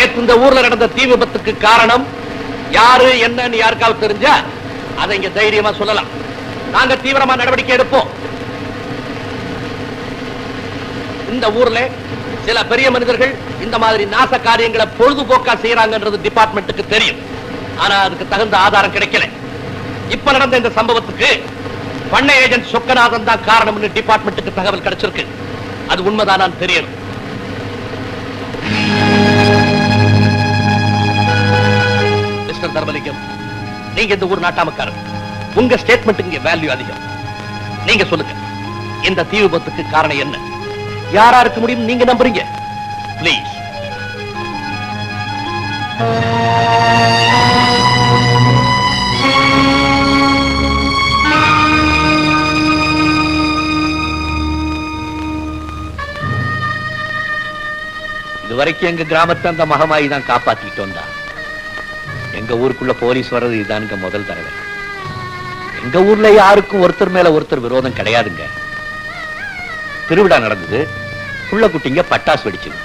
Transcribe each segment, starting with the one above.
நேற்று இந்த ஊர்ல நடந்த தீ விபத்துக்கு காரணம் யாரு என்னன்னு யாருக்காவது தெரிஞ்சா அதை இங்க தைரியமா சொல்லலாம். நாங்க தீவிரமா நடவடிக்கை எடுப்போம். இந்த ஊர்ல சில பெரிய மனிதர்கள் இந்த மாதிரி நாச காரியங்களை பொழுதுபோக்கா செய்யறாங்கன்றது டிபார்ட்மெண்ட்டுக்கு தெரியும். ஆனா அதுக்கு தகுந்த ஆதாரம் கிடைக்கல. இப்ப நடந்த இந்த சம்பவத்துக்கு பண்ண ஏஜென்ட் சொக்கநாதன் தான் காரணம்னு டிபார்ட்மெண்ட்டுக்கு தகவல் கிடைச்சிருக்கு. அது உண்மைதான் தெரியணும். மிஸ்டர் தர்மலிங்கம். நீங்க இந்த ஊர் நாட்டாமக்காரர். உங்க ஸ்டேட்மெண்ட் இங்க வேல்யூ அதிகம். நீங்க சொல்லுங்க. இந்த தீ விபத்துக்கு காரணம் என்ன? யாரா இருக்க முடியும் நீங்க நம்புறீங்க? பிளீஸ் இது வரைக்கும் எங்க கிராமத்தை அந்த மகமாயி தான் காப்பாத்திட்டு வந்தா. எங்க ஊருக்குள்ள போலீஸ் வர்றது இதுதானுங்க முதல் தடவை. எங்க ஊர்ல யாருக்கும் ஒருத்தர் மேல ஒருத்தர் விரோதம் கிடையாதுங்க. திருவிழா நடந்தது. புள்ள குட்டிங்க பட்டாசு வெடிச்சது.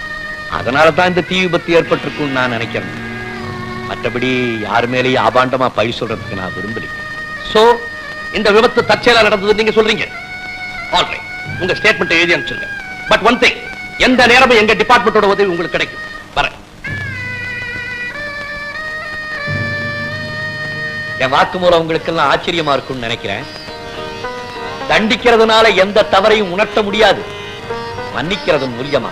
அதனால தான் இந்த தீ விபத்து ஏற்பட்டிருக்கும் நான் நினைக்கிறேன். மற்றபடி யார் மேலேயும் ஆபாண்டமா பழி சொல்றதுக்கு நான் விரும்பலைங்க சோ இந்த விபத்து தற்செயலா நடந்தது நீங்க சொல்றீங்க. ஆல்ரைட் உங்க ஸ்டேட்மெண்ட் எழுதி அனுப்பிச்சிருங்க. பட் ஒன் திங் எந்த நேரமும் எங்க டிபார்ட்மெண்டோட உதவி உங்களுக்கு கிடைக்கும். வரேன். என் வாக்குமூலம் உங்களுக்கு எல்லாம் ஆச்சரியமா இருக்கும்னு நினைக்கிறேன். தண்டிக்கிறதுனால எந்த தவறையும் உணர்த்த முடியாது. மன்னிக்கிறது மூலியமா.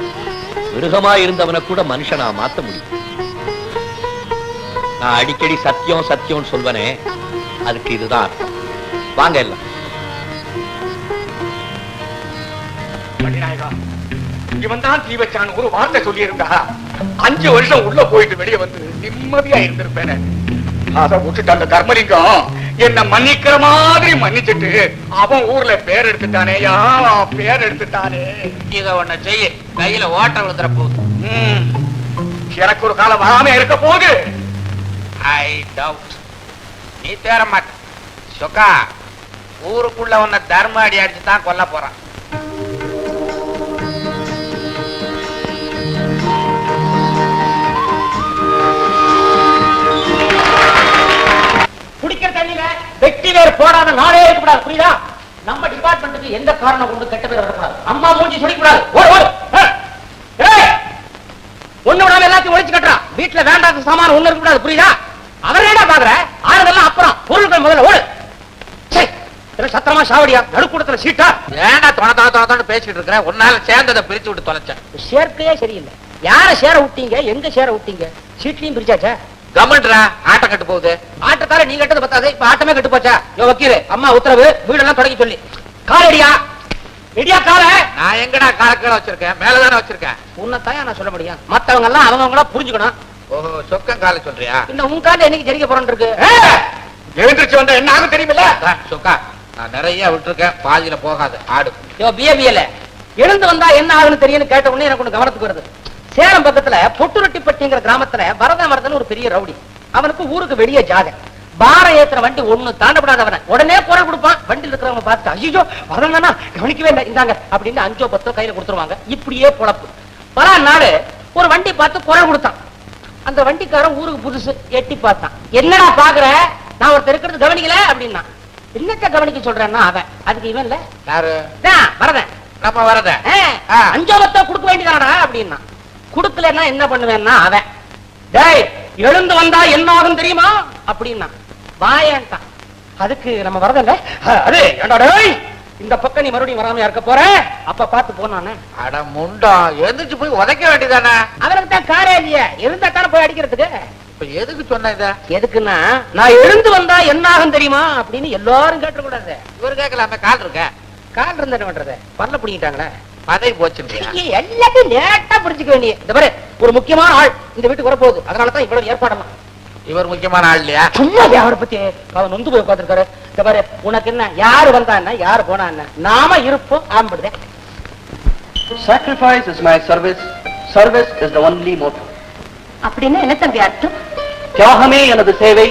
மிருகமா இருந்தவனை கூட மனுஷனா மாத்த முடியும். நான் அடிக்கடி சத்தியம் சத்தியம் சொல்வனே அதுக்கு இதுதான் வாங்க எல்லாம். பண்டிநாயகா இவன் தான் தீ வச்சான் ஒரு வார்த்தை சொல்லி இருந்தா அஞ்சு வருஷம் உள்ள போயிட்டு வெளியே வந்து நிம்மதியா இருந்திருப்பேன். அத விட்டுட்டு அந்த தர்மலிங்கம் என்ன மன்னிக்கிற மாதிரி மன்னிச்சிட்டு அவன் ஊர்ல பேர் எடுத்துட்டானேயா பேர் எடுத்துட்டானே. இத ஒண்ணு செய்ய. கையில ஓட்ட விழுந்துற போகுது. எனக்கு ஒரு காலம் வராம இருக்க போகுது. ஐ டவுட் நீ தேர மாட்ட. சொக்கா ஊருக்குள்ள உன்னை தர்ம அடி அடிச்சு தான் கொல்ல போறான். வெட்டி வேர் போடாத நாளே இருக்கக்கூடாது புரியுதா? நம்ம டிபார்ட்மெண்ட்டுக்கு எந்த காரணம் கொண்டு கெட்ட பேர் வரக்கூடாது? அம்மா மூஞ்சி சொல்லிக்கூடாது ஒண்ணு விடாம எல்லாத்தையும் ஒழிச்சு கட்டுறான் வீட்டுல வேண்டாத சாமான் ஒண்ணு இருக்கக்கூடாது புரியுதா? அவர் என்ன பாக்குற? ஆறுதெல்லாம் அப்புறம். பொருட்கள் முதல்ல ஓடு. சத்திரமா சாவடியா? நடுக்கூடத்துல சீட்டா? ஏன்டா தொண தொண தொண தொண பேசிட்டு இருக்கிற? உன்னால சேர்ந்ததை பிரிச்சு விட்டு தொலைச்சேன். சேர்க்கையே சரியில்லை. யார சேர விட்டீங்க? எங்க சேர விட்டீங்க? சீட்லயும் பிரிச்சாச்சா? கமெண்ட்ரா ஆட்டம் கட்டு போகுது. ஆட்டத்தால நீ கட்டது பத்தாது இப்ப ஆட்டமே கட்டு போச்சா? யோ வக்கீலு அம்மா உத்தரவு வீடெல்லாம் தொடங்கி சொல்லி. காலடியா? இடியா கால? நான் எங்கடா காலக்கீழ வச்சிருக்கேன்? மேலதானே வச்சிருக்கேன்? உன்னத்தாயா நான் சொல்ல முடியும். மத்தவங்க எல்லாம் அவங்கவங்களா புரிஞ்சுக்கணும். ஓஹோ சொக்கம் கால சொல்றியா? இந்த உன் கால என்னைக்கு ஜெரிக்க போறோம் இருக்கு? எழுந்திருச்சு வந்தா என்ன ஆகும் தெரியுமில்ல? சொக்கா நான் நிறைய விட்டுருக்கேன். பாதியில போகாது ஆடு. யோ பிஏபிஎல் எழுந்து வந்தா என்ன ஆகுன்னு தெரியும்னு கேட்ட உடனே எனக்கு ஒண்ணு கவனத்துக்கு வருது. சேலம் பக்கத்துல பொட்டுரொட்டிப்பட்டிங்கிற கிராமத்துல பரத மரதன் ஒரு பெரிய ரவுடி. அவனுக்கு ஊருக்கு வெளியே ஜாக பாரம் ஏத்துற வண்டி ஒண்ணு தாண்டப்படாதவன. உடனே குரல் கொடுப்பான். வண்டியில் இருக்கிறவங்க பார்த்து ஐயோ வரதானா கவனிக்கவே இல்லை. இந்தாங்க அப்படின்னு அஞ்சோ பத்தோ கையில கொடுத்துருவாங்க. இப்படியே பொழப்பு. பல நாள் ஒரு வண்டி பார்த்து குரல் கொடுத்தான். அந்த வண்டிக்காரன் ஊருக்கு புதுசு எட்டி பார்த்தான். என்னடா பாக்குற நான் ஒருத்தர் இருக்கிறது கவனிக்கல? அப்படின்னா என்னத்த கவனிக்க சொல்றேன்னா அவன்? அதுக்கு இவன் இல்ல. வரதன். நம்ம வரத ஆ, அஞ்சோ பத்தோ கொடுக்க வேண்டியதானடா? அப்படின்னா கொடுக்கலன்னா என்ன பண்ணுவேன்னா அவன். டேய் எழுந்து வந்தா என்ன ஆகும் தெரியுமா? அப்படின்னா வாயன்ட்டான் அதுக்கு நம்ம வரதில்ல. அது டேய் இந்த பக்கம் நீ மறுபடியும் வராம இருக்க போற? அப்ப பார்த்து போனானே அட முண்டம் எந்திரிச்சு போய் உதைக்க வேண்டியதானே? அவனுக்கு தான் காரே இல்லையே. இருந்தா தானே போய் அடிக்கிறதுக்கு? இப்ப எதுக்கு சொன்ன இத? எதுக்குன்னா நான் எழுந்து வந்தா என்ன ஆகும் தெரியுமா? அப்படின்னு எல்லாரும் கேட்டக்கூடாது இவர் கேட்கலாமே கால் இருக்க? கால் இருந்தா என்ன பண்றது? பல்ல பிடிக்கிட்டாங்களே பதவி ஐயே, எல்லாத்தையும் நேரட்டா புரிஞ்சுக்க வேண்டிய இந்த பாரு ஒரு முக்கியமான ஆள் இந்த வீட்டுக்கு வரப்போகுது. அதனாலதான் இவ்வளவு ஏற்பாடெல்லாம். இவர் முக்கியமான ஆள் இல்லையா? சும்மா அவரை பத்தி? அவன் நொந்து போய் உட்காந்துருக்காரு இந்த பாரு உனக்கு என்ன யாரு வந்தா என்ன யாரு போனா என்ன? நாம இருப்போம் ஆம்பிடுதேன் Sacrifice is my service. Service is the only motive. அப்படின்னா என்ன தம்பி அர்த்தம்? தியாகமே எனது சேவை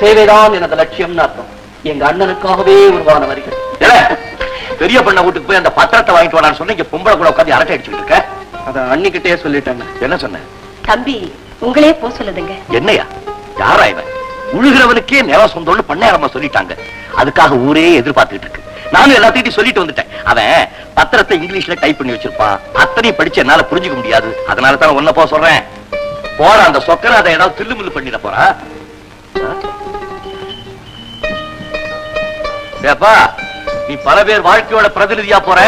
சேவைதான் எனது லட்சியம்னு அர்த்தம். எங்க அண்ணனுக்காகவே உருவான வரிகள். பெரிய பண்ண வீட்டுக்கு போய் அந்த பத்திரத்தை வாங்கிட்டு வாடான்னு சொன்ன இங்க பொம்பளை கூட உட்காந்து அரட்டை அடிச்சுட்டு இருக்க? அத அன்னிக்கிட்டே சொல்லிட்டாங்க. என்ன சொன்ன? தம்பி உங்களே போ சொல்லுதுங்க. என்னையா? யாரா இவன்? உழுகிறவனுக்கே நிலம் சொந்தம்னு பண்ணையாரம்மா சொல்லிட்டாங்க. அதுக்காக ஊரே எதிர்பார்த்துட்டு இருக்கு. நானும் எல்லாத்தையும் சொல்லிட்டு வந்துட்டேன். அவன் பத்திரத்தை இங்கிலீஷ்ல டைப் பண்ணி வச்சிருப்பான். அத்தனையும் படிச்சு என்னால புரிஞ்சுக்க முடியாது. அதனால தான் ஒன்ன போக சொல்றேன். போற அந்த சொக்கரை அதை ஏதாவது தில்லுமுல்லு பண்ணிட போறா? ஏப்பா நீ பல பேர் வாழ்க்கையோட பிரதிநிதியா போற?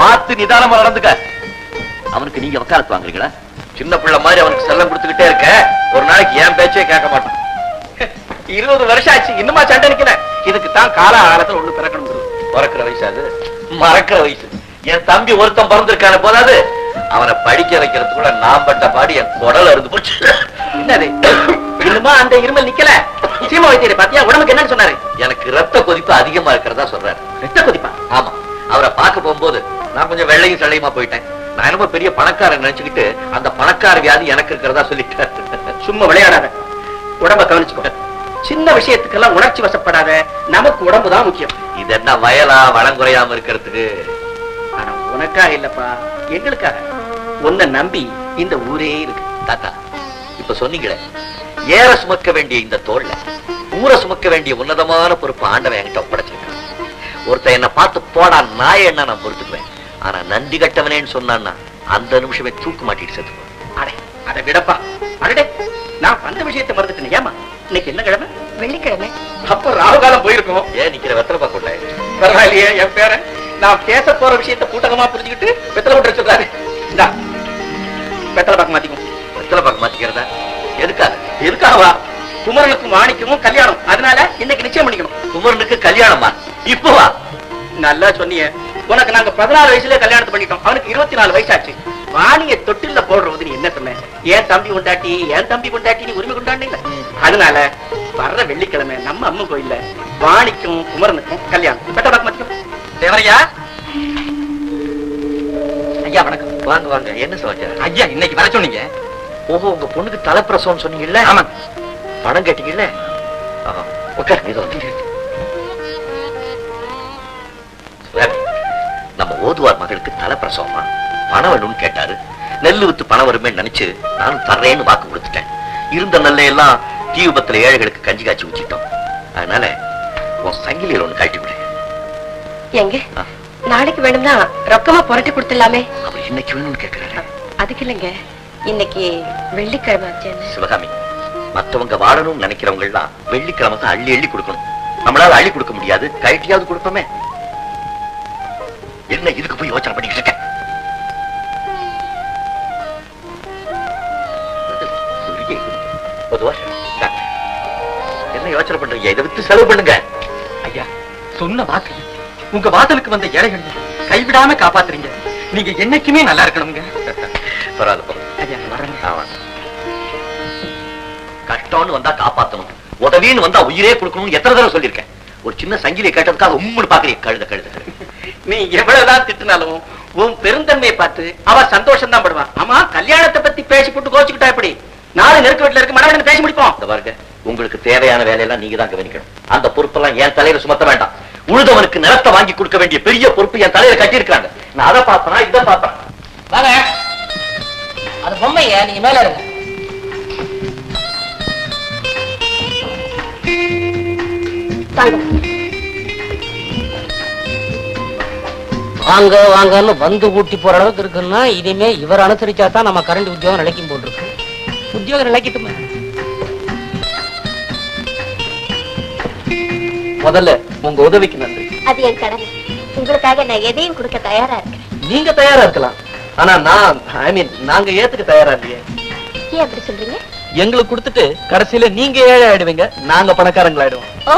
பார்த்து நிதானமா நடந்துக்க. அவனுக்கு நீங்க வக்காலத்து வாங்குறீங்களா? சின்ன பிள்ளை மாதிரி அவனுக்கு செல்லம் கொடுத்துக்கிட்டே இருக்க. ஒரு நாளைக்கு என் பேச்சே கேட்க மாட்டான். இருபது வருஷம் ஆச்சு இன்னுமா சண்டை நிக்கிறேன் இதுக்கு தான் கால காலத்துல ஒண்ணு பிறக்கணும் பிறக்கிற வயசு அது. மறக்கிற வயசு. என் தம்பி ஒருத்தன் பிறந்திருக்கான போதாது அவனை படிக்க வைக்கிறதுக்குள்ள நான் பட்ட பாடி என் குடல் இருந்து போச்சு. என்னது? இன்னுமா அந்த இருமல் நிக்கல? சீமா வைத்தியரை பாத்தியா உடம்புக்கு என்னன்னு சொன்னாரு? எனக்கு ரத்த கொதிப்பு அதிகமா இருக்கிறதா சொல்றாரு. ரத்த கொதிப்பா? ஆமா. அவரை பார்க்க போகும்போது நான் கொஞ்சம் வெள்ளையும் சள்ளையுமா போயிட்டேன். நான் என்னமோ பெரிய பணக்காரன் நினைச்சுக்கிட்டு அந்த பணக்கார வியாதி எனக்கு இருக்கிறதா சொல்லிட்டேன். சும்மா விளையாடாத. உடம்ப கவனிச்சுக்கோ சின்ன விஷயத்துக்கெல்லாம் உணர்ச்சி வசப்படாத. நமக்கு உடம்பு தான் முக்கியம். இது என்ன வயலா வளங்குறையாம இருக்கிறதுக்கு? ஆனா உனக்காக இல்லப்பா எங்களுக்காக. உன்னை நம்பி இந்த ஊரே இருக்கு. தாத்தா இப்ப சொன்னீங்களே ஏற சுமக்க வேண்டிய இந்த தோல்ல ஊரை சுமக்க வேண்டிய உன்னதமான பொறுப்பு ஆண்டவன் என்கிட்ட ஒப்படைச்சிருக்கான். ஒருத்தன் என்ன பார்த்து போடா நாய என்ன நான் பொறுத்துக்குவேன்? ஆனா நன்றி கட்டவனேன்னு சொன்னான்னா அந்த நிமிஷமே தூக்கு மாட்டிட்டு செத்துக்குவேன் அடே அதை விடப்பா. அடடே நான் வந்த விஷயத்தை மறந்துட்டேன். ஏமா இன்னைக்கு என்ன கிழமை? வெள்ளிக்கிழமை. அப்ப ராகுகாலம் போயிருக்கும். ஏன் நிக்கிற வெத்தலை பாக்கல பரவாயில்லையே என் பேரன். நான் பேச போற விஷயத்தை கூட்டகமா புரிஞ்சுக்கிட்டு வெத்தலை விட்டு சொல்றாரு இந்தா வெத்தலை பாக்க மாத்திக்கும் வெத்தலை பாக்க மாத்திக்கிறதா? எதுக்காக? எதுக்காகவா? குமரனுக்கும் வாணிக்கும் கல்யாணம். அதனால இன்னைக்கு நிச்சயம் பண்ணிக்கணும். குமரனுக்கு கல்யாணமா? இப்பவா? நல்லா சொன்னீங்க உனக்கு நாங்க பதினாலு வயசுல கல்யாணத்தை பண்ணிட்டோம். அவனுக்கு இருபத்தி நாலு வயசாச்சு. வாணிய தொட்டில்ல போடுறது நீ என்ன சொன்ன? ஏன் தம்பி கொண்டாட்டி ஏன் தம்பி கொண்டாட்டி நீ உரிமை கொண்டாடில அதனால வர்ற வெள்ளிக்கிழமை நம்ம அம்மன் கோயில்ல வாணிக்கும் குமரனுக்கும் கல்யாணம். பெட்ட மாட்டோம் தேவரையா? ஐயா வணக்கம். வாங்க வாங்க. என்ன சமாச்சாரம்? ஐயா இன்னைக்கு வர சொன்னீங்க. ஓஹோ உங்க பொண்ணுக்கு தலைப்பிரசவம் சொன்னீங்கல்ல? ஆமாங்க. பணம் கேட்டீங்கல்ல? ஆஹா, உட்காருங்க. இதோ நம்ம ஓதுவார் மகளுக்கு தலைப்பிரசவமா? பணம் வேணும்னு கேட்டாரு. நெல்லு வித்து பணம் வருமே நினைச்சு நானும் தர்றேன்னு வாக்கு கொடுத்துட்டேன். இருந்த நெல்லை எல்லாம் தீ விபத்துல ஏழைகளுக்கு கஞ்சி காய்ச்சி வச்சுட்டோம் அதனால உன் சங்கிலியில் ஒண்ணு கழட்டி விடு. எங்க. நாளைக்கு வேணும்னா ரொக்கமா புரட்டி கொடுத்துடலாமே. அவர் இன்னைக்கு வேணும்னு கேட்கிறாரு அதுக்கு இல்லைங்க. இன்னைக்கு வெள்ளிக்கிழமை சிவகாமி மத்தவங்க வாழணும்னு நினைக்கிறவங்க எல்லாம் வெள்ளிக்கிழமை தான் அள்ளி அள்ளி கொடுக்கணும். நம்மளால அள்ளி கொடுக்க முடியாது கழட்டியாவது கொடுப்போமே. என்ன இதுக்கு போய் யோசனை பண்ணிக்கிட்டு இருக்க? பொதுவா என்ன யோசனை பண்றீங்க? இதை வித்து செலவு பண்ணுங்க. ஐயா சொன்ன வாக்கு. உங்க வாசலுக்கு வந்த ஏழைகள் கைவிடாம காப்பாத்துறீங்க. நீங்க என்னைக்குமே நல்லா இருக்கணுங்க பரவாயில்ல. ஐயா. கஷ்டம்னு வந்தா காப்பாத்தணும். உதவின்னு வந்தா உயிரே கொடுக்கணும்னு எத்தனை தடவை சொல்லியிருக்கேன். ஒரு சின்ன சங்கிலியை கேட்டதுக்காக உம்முன்னு பாக்குறீங்க கழுத கழுத நீ எவ்வளவுதான் திட்டினாலும் உன் பெருந்தன்மையை பார்த்து அவ சந்தோஷம் தான் படுவான் ஆமா கல்யாணத்தை பத்தி பேசி போட்டு கோச்சுக்கிட்டா எப்படி? நாலு நெருக்க வீட்டுல இருக்கு மனவன் பேசி முடிப்போம்? பாருங்க உங்களுக்கு தேவையான வேலையெல்லாம் நீங்க தான் கவனிக்கணும். அந்த பொறுப்பெல்லாம் என் தலையில சுமத்த வேண்டாம். உழுதவனுக்கு நிலத்தை வாங்கி கொடுக்க வேண்டிய பெரிய பொறுப்பு என் தலையில கட்டியிருக்காங்க நான் அதை பாப்பனா இதை வாங்க. அது பொம்மைங்க நீங்க மேல இருங்க வாங்க. வாங்கன்னு வந்து கூட்டி போற அளவுக்கு இருக்குன்னா இனிமே இவர் அனுசரிச்சா தான் நம்ம கரண்ட் உத்தியோகம் நிலைக்கும் போல் இருக்கு. உத்தியோகம் நிலைக்கட்டுமே? முதல்ல உங்க உதவிக்கு நன்றி. அது என் கடமை உங்களுக்காக நான் எதையும் கொடுக்க தயாரா இருக்கேன். நீங்க தயாரா இருக்கலாம். ஆனா நான் ஐ மீன் நாங்க ஏத்துக்க தயாரா இல்லையே? ஏன் அப்படி சொல்றீங்க? எங்களுக்கு கொடுத்துட்டு கடைசியில நீங்க ஏழை ஆயிடுவீங்க நாங்க பணக்காரங்களாயிடுவோம். ஓ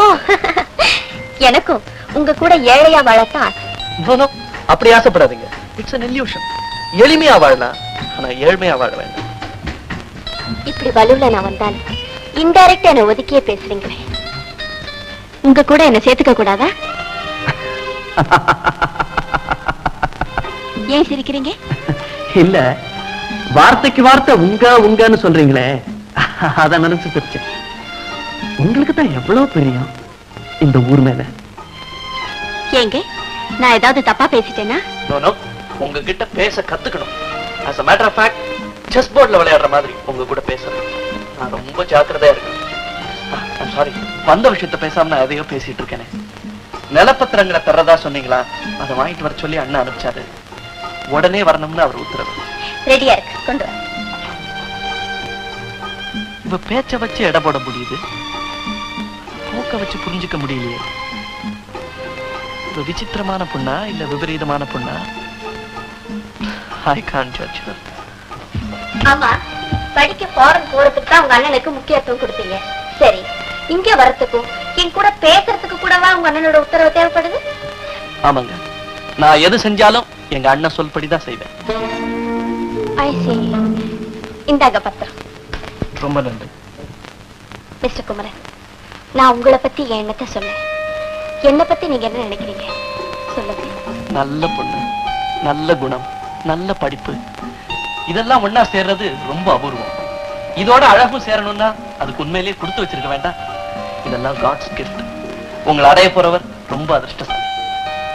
எனக்கும் உங்க கூட ஏழையா வாழத்தான் ஆசை. அப்படி ஆசைப்படாதீங்க. It's an illusion. எளிமையா வாழலாம் ஆனா ஏழ்மையா வாழ வேண்டாம். இப்படி வலுவுல நான் வந்தாலும் இன்டைரக்டா என்ன ஒதுக்கியே பேசுறீங்களே. உங்க கூட என்ன சேர்த்துக்க கூடாதா? ஏன் சிரிக்கிறீங்க? இல்ல வார்த்தைக்கு வார்த்தை உங்க உங்கன்னு சொல்றீங்களே. அத நினைச்சு சிரிச்சேன் உங்களுக்கு தான் எவ்வளவு பிரியம் இந்த ஊர் மேல? ஏங்க நான் ஏதாவது தப்பா பேசிட்டேனா? நோ நோ உங்ககிட்ட பேச கத்துக்கணும். As a matter of fact chess போர்ட்ல விளையாடுற மாதிரி உங்க கூட பேசுறேன் நான் ரொம்ப ஜாக்கிரதையா இருக்கேன். சாரி வந்த விஷயத்த பேசாம நான் எதையோ பேசிட்டு இருக்கேனே. நிலப்பத்திரங்களை தர்றதா சொன்னீங்களா? அதை வாங்கிட்டு வர சொல்லி அண்ணன் அனுப்பிச்சாரு. உடனே வரணும்னு அவர் உத்தரவு. ரெடியா இருக்கு. கொண்டு வா. இவ பேச்ச வச்சு எடை போட முடியுது. போக்க வச்சு புரிஞ்சுக்க முடியலையே. இவ விசித்திரமான பொண்ணா இல்ல விபரீதமான பொண்ணா? ஐ கான் ஜட்ஜ் ஆமா படிக்க ஃபாரின் போறதுக்கு தான் உங்க அண்ணனுக்கு முக்கியத்துவம் கொடுத்தீங்க. சரி இங்க வரத்துக்கும் என் கூட பேசுறதுக்கு கூடவா உங்க அண்ணனோட உத்தரவு தேவைப்படுது? ஆமாங்க. நான் எது செஞ்சாலும் எங்க அண்ணன் சொல்படிதான் செய்வேன். இந்தாங்க பத்திரம். ரொம்ப நன்றி. மிஸ்டர் குமரன் நான் உங்களை பத்தி என் எண்ணத்தை சொன்னேன் என்னை பத்தி நீங்க என்ன நினைக்கிறீங்க? சொல்லுங்க. நல்ல பொண்ணு நல்ல குணம் நல்ல படிப்பு. இதெல்லாம் ஒண்ணா சேர்றது ரொம்ப அபூர்வம். இதோட அழகும் சேரணும்னா அதுக்கு உண்மையிலேயே கொடுத்து வச்சிருக்க வேண்டாம். இதெல்லாம் காட்ஸ் கிஃப்ட் உங்களை அடைய போறவர் ரொம்ப அதிர்ஷ்டசாலி.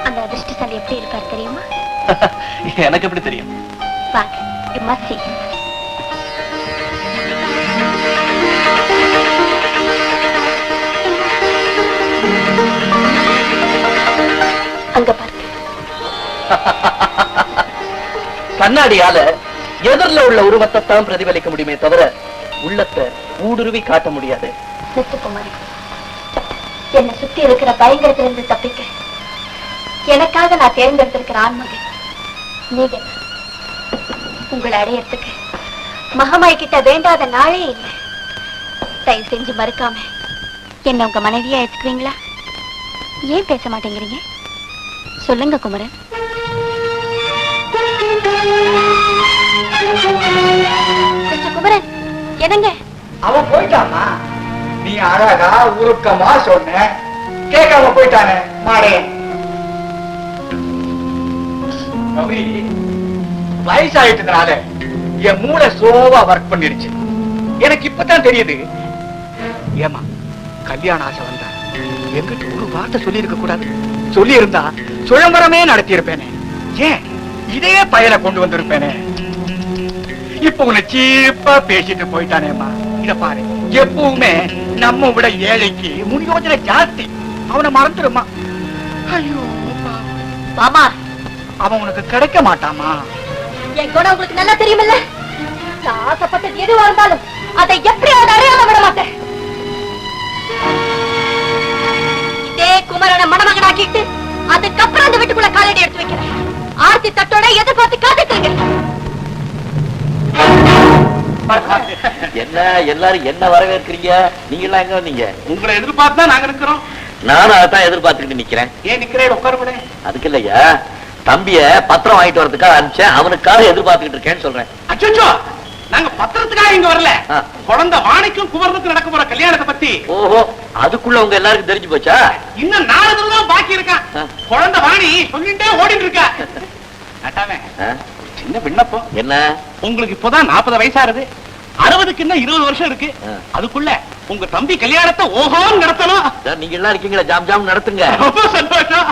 அந்த அதிர்ஷ்டசாலி எப்படி இருப்பார் தெரியுமா? எனக்கு எப்படி தெரியும்? வாங்க you must see அங்க பாருங்க கண்ணாடியால எதிரில் உள்ள உருவத்தை தான் பிரதிபலிக்க முடியுமே தவிர உள்ளத்தை ஊடுருவி காட்ட முடியாது. என்னை சுத்தி இருக்கிற பயங்கரத்திலிருந்து தப்பிக்க. எனக்காக நான் தேர்ந்தெடுத்திருக்கிற ஆண்மகன். நீங்க உங்களை அடையறதுக்கு மகமாய் கிட்ட வேண்டாத நாளே இல்லை. தயவு செஞ்சு மறுக்காம என்ன உங்க மனைவியா எடுத்துக்குவீங்களா ஏன் பேச மாட்டேங்கிறீங்க? சொல்லுங்க குமரன். குமரன் என்னங்க? அவன் போயிட்டாமா நீ அழகா உருக்கமா சொன்ன. கேட்காம போயிட்டானே மாடே கௌரி வயசாயிட்டதுனால என் மூளை சோவா ஒர்க் பண்ணிருச்சு எனக்கு இப்பதான் தெரியுது. ஏமா கல்யாண ஆசை வந்தா எங்கிட்ட ஒரு வார்த்தை சொல்லி இருக்க கூடாது. சொல்லி இருந்தா சுழம்பரமே நடத்தி இருப்பேனே ஏன்? இதே பயல கொண்டு வந்திருப்பேனே. இப்ப உன்னை சீப்பா பேசிட்டு போயிட்டானேம்மா. இத பாரு எப்பவுமே நம்ம விட ஏழைக்கு முன் யோஜனை ஜாஸ்தி. அவனை மறந்துருமா ஐயோ பாவம். அவன் உனக்கு கிடைக்க மாட்டாமா? என் குணம் உங்களுக்கு நல்லா தெரியுமில்ல? நான் ஆசைப்பட்டது எதுவா இருந்தாலும் அதை எப்படியாவது அடையாளம் விட மாட்டேன். இதே குமரனை மணமகனாக்கிட்டு அதுக்கப்புறம் அந்த வீட்டுக்குள்ள காலடி எடுத்து வைக்கிறேன். ஆர்த்தி தட்டோட எதிர்பார்த்து இருக்கேன் என்ன எல்லாரும் என்ன வரவேற்கிறீங்க? நீங்க எல்லாம் எங்க வந்தீங்க? உங்களை எதிர்பார்த்து நாங்க இருக்கிறோம் நானும் அதான் எதிர்பார்த்துக்கிட்டு நிக்கிறேன். ஏன் நிக்கிறேன்? உட்கார அதுக்கு இல்லையா? தம்பிய பத்திரம் வாங்கிட்டு வரதுக்காக அனுப்பிச்சேன். அவனுக்காக எதிர்பார்த்துக்கிட்டு இருக்கேன்னு சொல்றேன். அச்சோ நாங்க பத்திரத்துக்காக இங்க வரல. குழந்தை வாணிக்கும் குமரனுக்கும் நடக்க போற கல்யாணத்தை பத்தி. ஓஹோ அதுக்குள்ள உங்க எல்லாருக்கும் தெரிஞ்சு போச்சா? இன்னும் நாலு தடவை தான் பாக்கி இருக்கான். குழந்தை வாணி சொல்லிட்டே ஓடிட்டு இருக்கா? சின்ன விண்ணப்பம். என்ன? உங்களுக்கு இப்போதான் நாற்பது வயசாருது அறுபதுக்கு இன்னும் இருபது வருஷம் இருக்கு. அதுக்குள்ள உங்க தம்பி கல்யாணத்தை ஓஹோன்னு நடத்தணும். நீங்க எல்லாம் இருக்கீங்களா ஜாம் ஜாம் நடத்துங்க. ரொம்ப சந்தோஷம்.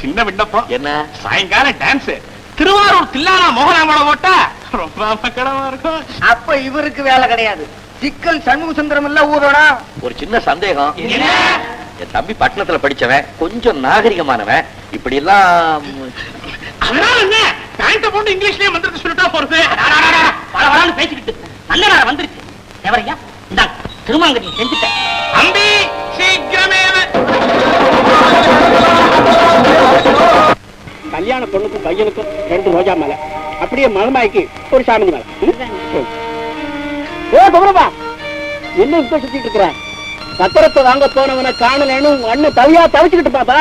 சின்ன விண்ணப்பம். என்ன? சாயங்காலம் டான்ஸ் திருவாரூர் தில்லானா மோகனாமலை ஓட்டா. ரொம்ப மக்களமா இருக்கும். அப்ப இவருக்கு வேலை கிடையாது. சிக்கல் சண்முக சுந்தரம் இல்ல ஊரோட? ஒரு சின்ன சந்தேகம். என்ன? என் தம்பி பட்டணத்துல படிச்சவன் கொஞ்சம் நாகரிகமானவன். இப்படி எல்லாம் அதனால என்ன? பேண்ட போட்டு இங்கிலீஷ்லயே மந்திரத்தை சொல்லிட்டா போறது? வர வரான்னு பேசிக்கிட்டு நல்ல நேரம் வந்துருச்சு. எவரையா? இந்தாங்க திருமாங்கடி செஞ்சுட்டேன். அம்பி சீக்கிரமே கல்யாண பொண்ணுக்கும் பையனுக்கும் ரெண்டு ரோஜா மாலை. அப்படியே மகமாய்க்கு ஒரு சாமந்தி மாலை? ஏ குமரப்பா! என்ன இப்ப சுத்திட்டு இருக்கிற? பத்திரத்தை வாங்க போனவனை காணலன்னு அண்ணன் தவியா தவிச்சுக்கிட்டு பாப்பா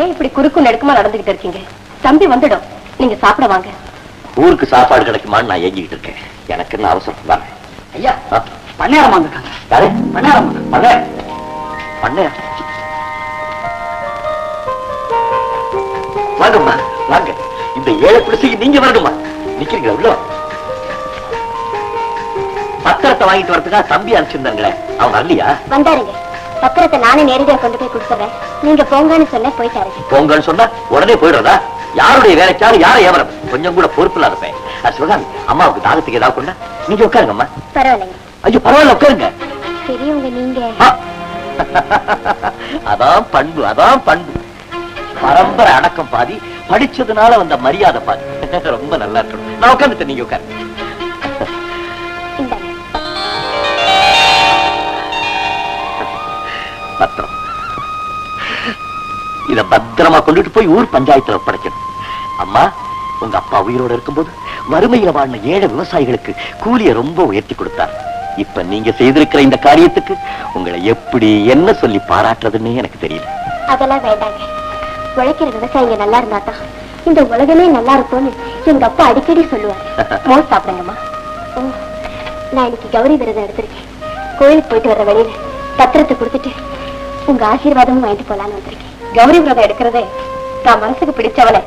ஏன் இப்படி குறுக்கு நெடுக்குமா நடந்துகிட்டு இருக்கீங்க? தம்பி வந்துடும். நீங்க சாப்பிட வாங்க. ஊருக்கு சாப்பாடு கிடைக்குமான்னு நான் ஏங்கிட்டு இருக்கேன். எனக்கு என்ன அவசரம். வாங்க ஐயா பண்ணையாரம் வந்திருக்காங்க யாரு? பண்ணையாரம். பண்ண வாங்கம்மா வாங்க. இந்த ஏழை குடிசைக்கு நீங்க வரணுமா நிக்கிறீங்களா உள்ள. பத்திரத்தை வாங்கிட்டு வரதுக்காக தம்பி அனுப்பிச்சிருந்தாங்களே. அவன் வரலையா? வந்தாருங்க. பத்திரத்தை நானே நேரடியா கொண்டு போய் கொடுத்துறேன். நீங்க போங்கன்னு சொன்ன போயிட்டாரு. போங்கன்னு சொன்னா உடனே போயிடுறதா? யாருடைய வேலைக்காலும் யாரை ஏவரம்? கொஞ்சம் கூட பொறுப்பு இல்லாத பையன் சிவகாமி அம்மாவுக்கு தாகத்துக்கு ஏதாவது கொண்டா? நீங்க உட்காருங்க அம்மா பரவாயில்லைங்க. ஐயோ பரவாயில்ல உட்காருங்க. பெரியவங்க நீங்க. அதான் பண்பு அதான் பண்பு. பரம்பரை அடக்கம் பாதி. படிச்சதுனால வந்த மரியாதை பாதி. ரொம்ப நல்லா இருக்கணும். நான் உட்காந்துட்டேன் நீங்க இந்தாங்க. பத்திரம். இத பத்திரமா கொண்டுட்டு போய் ஊர் பஞ்சாயத்துல ஒப்படைக்கணும். அம்மா உங்க அப்பா உயிரோட இருக்கும்போது வறுமையில வாழ்ந்த ஏழை விவசாயிகளுக்கு கூலிய ரொம்ப உயர்த்தி கொடுத்தார். இப்ப நீங்க செய்திருக்கிற இந்த காரியத்துக்கு உங்களை எப்படி என்ன சொல்லி பாராட்டுறதுன்னு எனக்கு தெரியல. அதெல்லாம் வேண்டாங்க. உழைக்கிற விவசாயிங்க நல்லா இருந்தாதான் இந்த உலகமே நல்லா இருக்கும்னு எங்க அப்பா அடிக்கடி சொல்லுவாரு. மோர் சாப்பிடுங்கம்மா. நான் இன்னைக்கு கௌரி விரதம் எடுத்திருக்கேன். கோயிலுக்கு போயிட்டு வர்ற வழியில பத்திரத்தை கொடுத்துட்டு உங்க ஆசீர்வாதமும் வாங்கிட்டு போலான்னு வந்திருக்கேன். கௌரி விரதம் எடுக்கிறதே நான் மனசுக்கு பிடிச்சவளை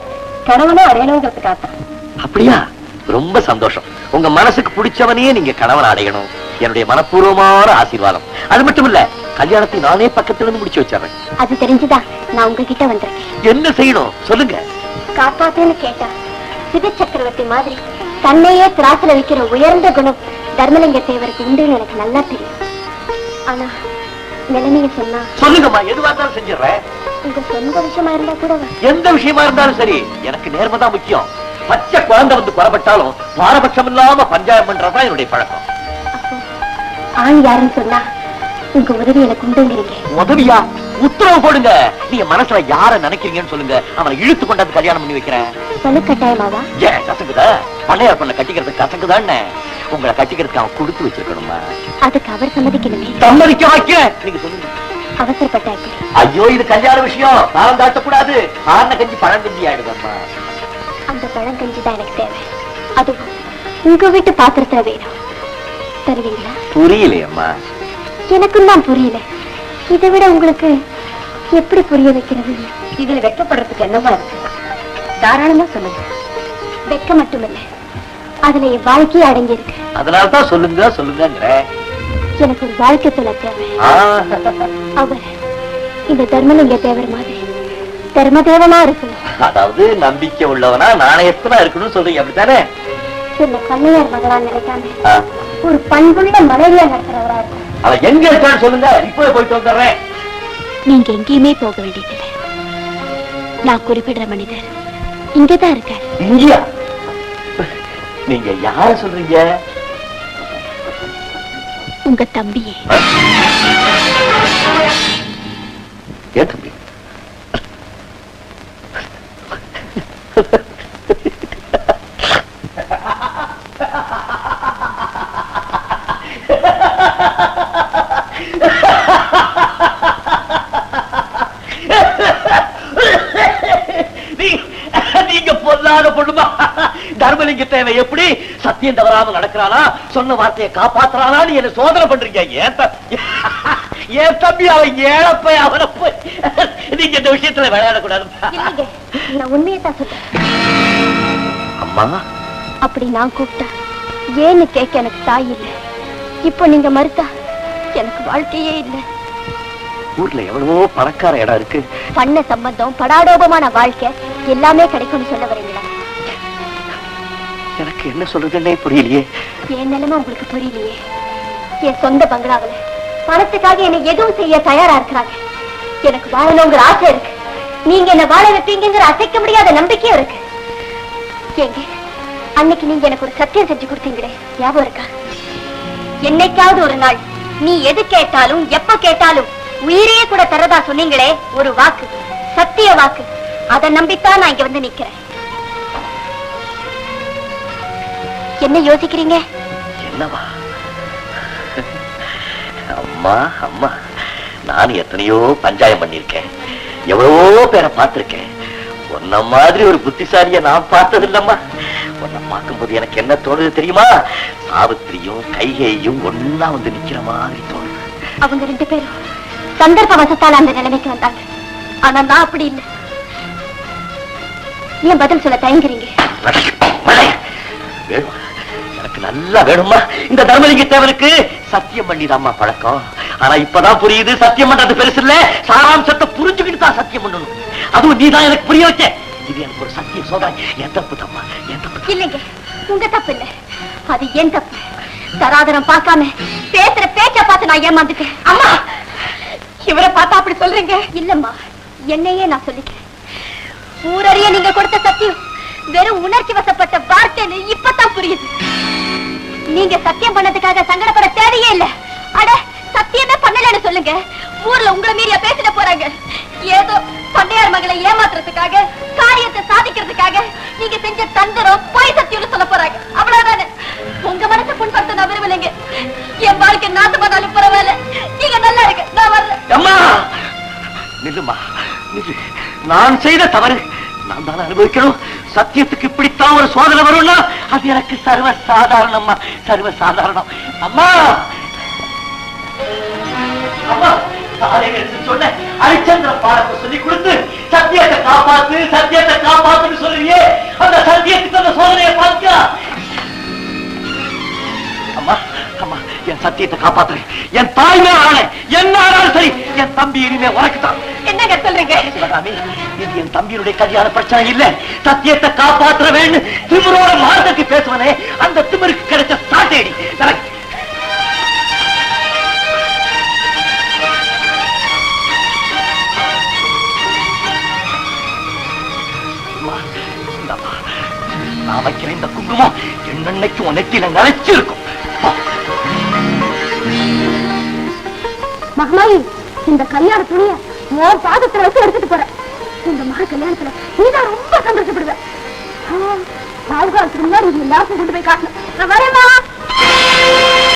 கணவனே அடையணுங்கிறதுக்காகத்தான். அப்படியா? ரொம்ப சந்தோஷம். உங்க மனசுக்கு பிடிச்சவனையே நீங்க கணவன் அடையணும். என்னுடைய மனப்பூர்வமான ஆசீர்வாதம். அது மட்டும் இல்ல கல்யாணத்தை நானே பக்கத்துல இருந்து முடிச்சு வச்சிடுறேன். அது தெரிஞ்சுதான் நான் உங்ககிட்ட வந்திருக்கேன். என்ன செய்யணும்? சொல்லுங்க. காப்பாத்துன்னு கேட்டா சித சக்கரவர்த்தி மாதிரி தன்னையே திராசுல வைக்கிற உயர்ந்த குணம் தர்மலிங்க தேவருக்கு உண்டுன்னு எனக்கு நல்லா தெரியும். ஆனா நிலைமைய சொன்னா சொல்லுங்கம்மா எதுவா இருந்தாலும் செஞ்சிடறேன். உங்க சொந்த விஷயமா இருந்தா கூட எந்த விஷயமா இருந்தாலும் சரி எனக்கு நேர்மை தான் முக்கியம். பச்சை குழந்தை வந்து புறப்பட்டாலும் பாரபட்சம் இல்லாம பஞ்சாயம் பண்றதுதான் என்னுடைய பழக்கம். ஆண் யாருன்னு சொன்னா உங்க உதவி எனக்கு உண்டுங்கிறீங்க உதவியா? உத்தரவு போடுங்க. நீங்க மனசுல யார நினைக்கிறீங்கன்னு சொல்லுங்க. அவனை இழுத்து கொண்டாந்து கல்யாணம் பண்ணி வைக்கிறேன். சொல்லு கட்டாயமாவா ஏன் கசக்குதா? பண்ணையார் பண்ண கட்டிக்கிறதுக்கு கசக்குதான்னு. உங்களை கட்டிக்கிறதுக்கு அவன் கொடுத்து வச்சிருக்கணுமா? அதுக்கு அவர் சம்மதிக்கணுமே. சம்மதிக்க வைக்கிறேன் நீங்க சொல்லுங்க. அவசரப்பட்ட எப்படி ஐயோ இது கல்யாண விஷயம். காலம் தாட்டக்கூடாது ஆன கஞ்சி பழங்கஞ்சி ஆயிடுதம்மா. அந்த பழங்கஞ்சி தான் எனக்கு தேவை. அதுவும் உங்க வீட்டு பாத்திரத்துல வேணும். தருவீங்களா? புரியலையம்மா. எனக்கும் தான் புரியல. இதை விட உங்களுக்கு எப்படி புரிய வைக்கிறது? இதுல வெட்கப்படுறதுக்கு என்னவா இருக்கு? தாராளமா சொல்லுங்க. வெக்க மட்டுமில்ல. அதுல என் வாழ்க்கையே அடங்கி இருக்கு அதனால தான் சொல்லுங்க சொல்லுங்கிற எனக்கு ஒரு வாழ்க்கை துணை தேவை. அவர் இந்த தர்மலிங்க தேவர் மாதிரி தர்மதேவனா இருக்கணும். அதாவது நம்பிக்கை உள்ளவனா நாணயத்தனா இருக்கணும்னு சொல்றீங்க அப்படித்தானே? என்ன கண்ணையார் மகளா நினைக்காம ஒரு பண்புள்ள மனைவியா நடத்துறவரா இருக்கும் அவன் எங்க இருக்கான்னு சொல்லுங்க. இப்பவே போயிட்டு வந்துடுறேன். நீங்க எங்கேயுமே போக வேண்டியதில்லை. நான் குறிப்பிடுற மனிதர் இங்கதான் இருக்கார். இங்கயா? நீங்க யார சொல்றீங்க? உங்க தம்பியே. ஏன் தம்பி? பொல்லாத பொண்ணுமா? தர்மலிங்க தேவை எப்படி? சத்தியம் தவறாம நடக்கிறானா சொன்ன வார்த்தையை காப்பாத்துறானா நீ என்ன சோதனை பண்றீங்க. ஏன் தம்பி? அவன் ஏழப்பை அவனை போய் நீங்க இந்த விஷயத்துல விளையாடக்கூடாது இல்லைங்க நான் உண்மையை தான் சொல்றேன். அம்மா? அப்படி நான் கூப்பிட்டா ஏன்னு கேட்க எனக்கு தாய் இல்லை. இப்போ நீங்க மறுத்தா எனக்கு வாழ்க்கையே இல்லை. ஊர்ல எவ்வளவோ பணக்கார இடம் இருக்கு. பண்ண சம்பந்தம் படாடோபமான வாழ்க்கை. எல்லாமே கிடைக்கும்னு சொல்ல வரீங்களா? எனக்கு என்ன சொல்றதுன்னே புரியலையே. என் நிலைமை உங்களுக்கு புரியலையே. என் சொந்த பங்களாவுல பணத்துக்காக என்னை எதுவும் செய்ய தயாரா இருக்கிறாங்க. எனக்கு வாழணுங்கிற ஆசை இருக்கு. நீங்க என்ன வாழ வைப்பீங்கிற அசைக்க முடியாத நம்பிக்கையும் இருக்கு. ஏங்க அன்னைக்கு நீங்க எனக்கு ஒரு சத்தியம் செஞ்சு கொடுத்தீங்களே. ஞாபகம் இருக்கா? என்னைக்காவது ஒரு நாள் நீ எது கேட்டாலும் எப்ப கேட்டாலும் உயிரையே கூட தரதா சொன்னீங்களே ஒரு வாக்கு சத்திய வாக்கு. அதை நம்பித்தான் நான் இங்க வந்து நிக்கிறேன். என்ன யோசிக்கிறீங்க? என்னவா? அம்மா அம்மா நான் எத்தனையோ பஞ்சாயம் பண்ணிருக்கேன் எவ்வளவோ பேரை பார்த்திருக்கேன். உன்ன மாதிரி ஒரு புத்திசாலிய நான் பார்த்தது இல்லம்மா உன்னை பார்க்கும்போது எனக்கு என்ன தோணுது தெரியுமா? சாவித்திரியும் கைகையும் ஒன்னா வந்து நிக்கிற மாதிரி தோணுது. அவங்க ரெண்டு பேரும் சந்தர்ப்ப வசத்தால அந்த நிலைமைக்கு வந்தாங்க. ஆனா நான் அப்படி இல்லை. ஏன் பதில் சொல்ல தயங்குறீங்க. எனக்கு நல்லா வேணுமா? இந்த தர்மலிங்க தேவனுக்கு சத்தியம் பண்ணிதாம்மா பழக்கம்? ஆனா இப்பதான் புரியுது சத்தியம் பண்றது பெருசு இல்ல. சாராம்சத்தை புரிஞ்சுக்கிட்டு தான் சத்தியம் பண்ணணும். அதுவும் நீ தான் எனக்கு புரிய வச்ச. இது எனக்கு ஒரு சத்திய சோதனை. என் தப்பு தம்மா என் தப்பு? இல்லைங்க உங்க தப்பு இல்ல. அது என் தப்பு. தராதரம் பார்க்காம பேசுற பேச்ச பார்த்து நான் ஏமாந்துட்டேன். அம்மா! இவரை பார்த்தா அப்படி சொல்றீங்க? இல்லம்மா என்னையே நான் சொல்லிக்கிறேன். ஊரறிய நீங்க கொடுத்த சத்தியம் வெறும் உணர்ச்சி வசப்பட்ட வார்த்தைன்னு இப்பதான் புரியுது. நீங்க சத்தியம் பண்ணதுக்காக சங்கடப்பட தேவையே இல்ல. அட சத்தியமே பண்ணலன்னு சொல்லுங்க. ஊர்ல உங்களை மீறிய பேசிட போறாங்க. ஏதோ பண்ணையார் மகளை ஏமாத்துறதுக்காக காரியத்தை சாதிக்கிறதுக்காக நீங்க செஞ்ச தந்திரம் பொய் சத்தியம்னு சொல்ல போறாங்க. அவ்வளவுதானே. உங்க மனசை புண்படுத்த நான் விரும்பலைங்க. என் வாழ்க்கை நாசமானாலும் பரவாயில்ல. நீங்க நல்லா இருக்கு நான் வரல. அம்மா! நில்லுமா. நான் செய்த தவறு. நான் தான் அனுபவிக்கணும். சத்தியத்துக்கு இப்படித்தான் ஒரு சோதனை வரும்னா அது எனக்கு சர்வ சாதாரணம்மா சர்வ சாதாரணம் அம்மா அம்மா எடுத்து சொன்ன ஹரிச்சந்திர பாடத்தை சொல்லி கொடுத்து சத்தியத்தை காப்பாத்து சத்தியத்தை காப்பாத்துன்னு சொல்லுவியே. அந்த சத்தியத்துக்கு அந்த சோதனையை பார்க்க அம்மா அம்மா என் சத்தியத்தை காப்பாத்துறேன். என் தாய்மே ஆணை என்ன ஆனாலும் சரி என் தம்பி இனிமே உனக்கு தான் என்னங்க சொல்றீங்க? சிவகாமி இது என் தம்பியினுடைய கல்யாண பிரச்சனை இல்ல. சத்தியத்தை காப்பாற்ற வேண்டும் திமிரோட மார்த்தக்கு பேசுவனே அந்த திமிருக்கு கிடைச்ச சாட்டேடி. நான் வைக்கிற இந்த குங்குமம் என்னன்னைக்கு உனக்கில நிலைச்சிருக்கும் மகமாயி இந்த கல்யாண துணிய உன் பாதத்துல வச்சு எடுத்துட்டு போறேன். இந்த மக கல்யாணத்துல நீதான் ரொம்ப சந்தோஷப்படுவ. பாதுகாத்துக்கு முன்னாடி இது எல்லாருக்கும் கொண்டு போய் காட்டணும். நான் வரேம்மா.